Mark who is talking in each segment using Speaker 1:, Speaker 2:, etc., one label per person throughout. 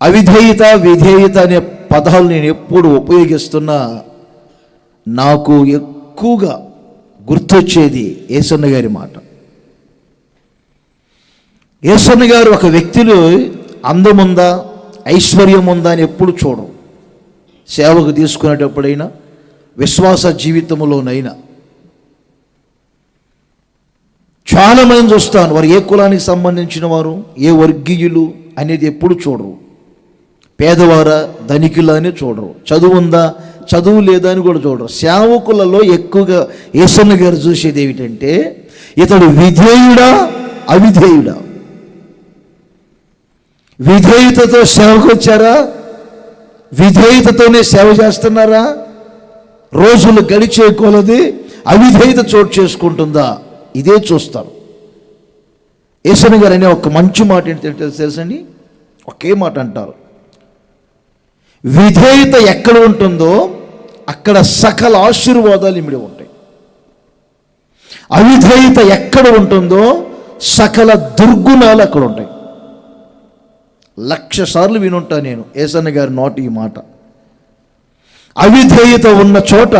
Speaker 1: అవిధేయత విధేయత అనే పదాలు నేను ఎప్పుడు ఉపయోగిస్తున్నా నాకు ఎక్కువగా గుర్తొచ్చేది ఏసన్న గారి మాట. ఏసన్న గారు ఒక వ్యక్తిలో అందం ఉందా ఐశ్వర్యం ఉందా అని ఎప్పుడు చూడం. సేవకు తీసుకునేటప్పుడైనా విశ్వాస జీవితంలోనైనా చాలా మంది చూస్తాను. వారు ఏ కులానికి సంబంధించిన వారు ఏ వర్గీయులు అనేది ఎప్పుడు చూడరు. పేదవారా ధనికులా అని చూడరు. చదువు ఉందా చదువు లేదా అని కూడా చూడరు. సేవకులలో ఎక్కువగా యేసన్న గారు చూసేది ఏమిటంటే ఇతడు విధేయుడా? అవిధేయుడా? విధేయతతో సేవకు వచ్చారా విధేయతతోనే సేవ చేస్తున్నారా? రోజులు గడిచే కొలది అవిధేయత చోటు చేసుకుంటుందా? ఇదే చూస్తారు. యేసన్న గారు అనే ఒక మంచి మాట ఏంటంటే తెలుసండి? ఒకే మాట అంటారు. విధేయత ఎక్కడ ఉంటుందో అక్కడ సకల ఆశీర్వాదాలు ఇమిడి ఉంటాయి. అవిధేయత ఎక్కడ ఉంటుందో సకల దుర్గుణాలు అక్కడ ఉంటాయి. లక్ష సార్లు వినుంటా నేను ఏసన్న గారి నోటి ఈ మాట. అవిధేయత ఉన్న చోట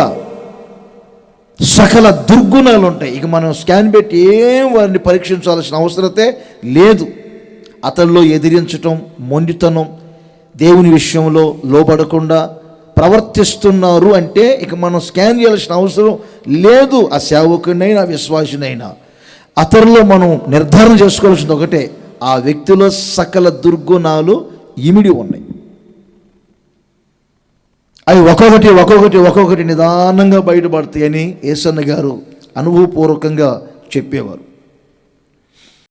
Speaker 1: సకల దుర్గుణాలు ఉంటాయి. ఇక మనం స్కాన్ పెట్టి ఏం వారిని పరీక్షించాల్సిన అవసరతే లేదు. అతనిలో ఎదిరించటం మొండితనం దేవుని విషయంలో లోబడకుండా ప్రవర్తిస్తున్నారు అంటే ఇక మనం స్కాన్ చేయాల్సిన అవసరం లేదు. ఆ సేవకునైనా విశ్వాసినైనా. అతనిలో మనం నిర్ధారణ చేసుకోవాల్సింది ఒకటే. ఆ వ్యక్తిలో సకల దుర్గుణాలు ఇమిడి ఉన్నాయి. అవి ఒక్కొక్కటి ఒక్కొక్కటి ఒక్కొక్కటి నిదానంగా బయటపడతాయని ఏసన్న గారు అనుభవపూర్వకంగా చెప్పేవారు.